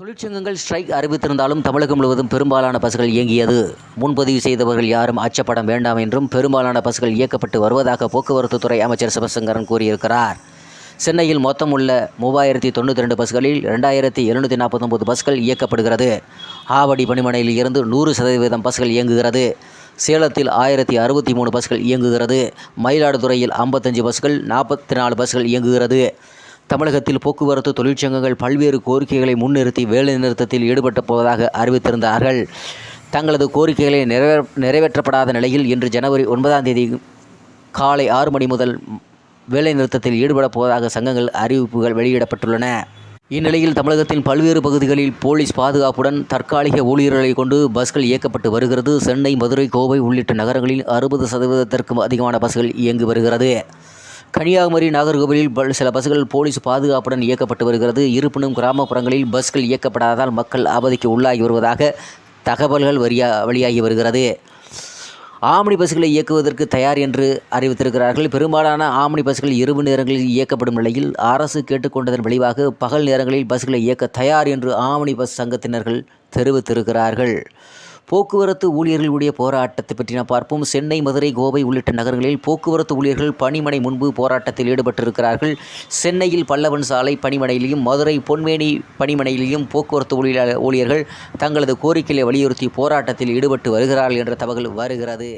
தொழிற்சங்கங்கள் ஸ்ட்ரைக் அறிவித்திருந்தாலும் தமிழகம் முழுவதும் பெரும்பாலான பஸ்கள் இயங்கியது. முன்பதிவு செய்தவர்கள் யாரும் அச்சப்பட வேண்டாம் என்றும் பெரும்பாலான பஸ்கள் இயக்கப்பட்டு வருவதாக போக்குவரத்துத்துறை அமைச்சர் சிவசங்கரன் கூறியிருக்கிறார். சென்னையில் மொத்தம் உள்ள மூவாயிரத்தி தொண்ணூற்றி ரெண்டு பஸ்களில் ரெண்டாயிரத்தி எழுநூற்றி நாற்பத்தொம்பது பஸ்கள் இயக்கப்படுகிறது. ஆவடி பணிமனையில் இருந்து நூறு சதவீதம் பஸ்கள் இயங்குகிறது. சேலத்தில் ஆயிரத்தி அறுபத்தி மூணு பஸ்கள் இயங்குகிறது. மயிலாடுதுறையில் ஐம்பத்தஞ்சு பஸ்கள் நாற்பத்தி நாலு பஸ்கள் இயங்குகிறது. தமிழகத்தில் போக்குவரத்து தொழிற்சங்கங்கள் பல்வேறு கோரிக்கைகளை முன்னிறுத்தி வேலைநிறுத்தத்தில் ஈடுபட்டு போவதாக அறிவித்திருந்தார்கள். தங்களது கோரிக்கைகளை நிறைவே நிறைவேற்றப்படாத நிலையில் இன்று ஜனவரி ஒன்பதாம் தேதி காலை ஆறு மணி முதல் வேலைநிறுத்தத்தில் ஈடுபடப் போவதாக சங்கங்கள் அறிவிப்புகள் வெளியிடப்பட்டுள்ளன. இந்நிலையில் தமிழகத்தின் பல்வேறு பகுதிகளில் போலீஸ் பாதுகாப்புடன் தற்காலிக ஊழியர்களை கொண்டு பஸ்கள் இயக்கப்பட்டு வருகிறது. சென்னை மதுரை கோவை உள்ளிட்ட நகரங்களில் அறுபது சதவீதத்திற்கும் அதிகமான பஸ்கள் இயங்கி வருகிறது. கன்னியாகுமரி நாகர்கோவிலில் பல் சில பஸ்கள் போலீஸ் பாதுகாப்புடன் இயக்கப்பட்டு வருகிறது. இருப்பினும் கிராமப்புறங்களில் பஸ்கள் இயக்கப்படாததால் மக்கள் அவதிக்கு உள்ளாகி வருவதாக தகவல்கள் வரியா வெளியாகி வருகிறது. ஆம்னி பஸ்களை இயக்குவதற்கு தயார் என்று அறிவித்திருக்கிறார்கள். பெரும்பாலான ஆம்னி பஸ்கள் இரவு நேரங்களில் இயக்கப்படும் நிலையில் அரசு கேட்டுக்கொண்டதன் விளைவாக பகல் நேரங்களில் பஸ்களை இயக்க தயார் என்று ஆம்னி பஸ் சங்கத்தினர்கள் தெரிவித்திருக்கிறார்கள். போக்குவரத்து ஊழியர்களுடைய போராட்டத்தை பற்றி நாம் பார்ப்போம். சென்னை மதுரை கோவை உள்ளிட்ட நகரங்களில் போக்குவரத்து ஊழியர்கள் பணிமனை முன்பு போராட்டத்தில் ஈடுபட்டிருக்கிறார்கள். சென்னையில் பல்லவன் சாலை பணிமனையிலும் மதுரை பொன்மேனி பணிமனையிலும் போக்குவரத்து ஊழியர்கள் தங்களது கோரிக்கையை வலியுறுத்தி போராட்டத்தில் ஈடுபட்டு வருகிறார்கள் என்ற தகவல் வருகிறது.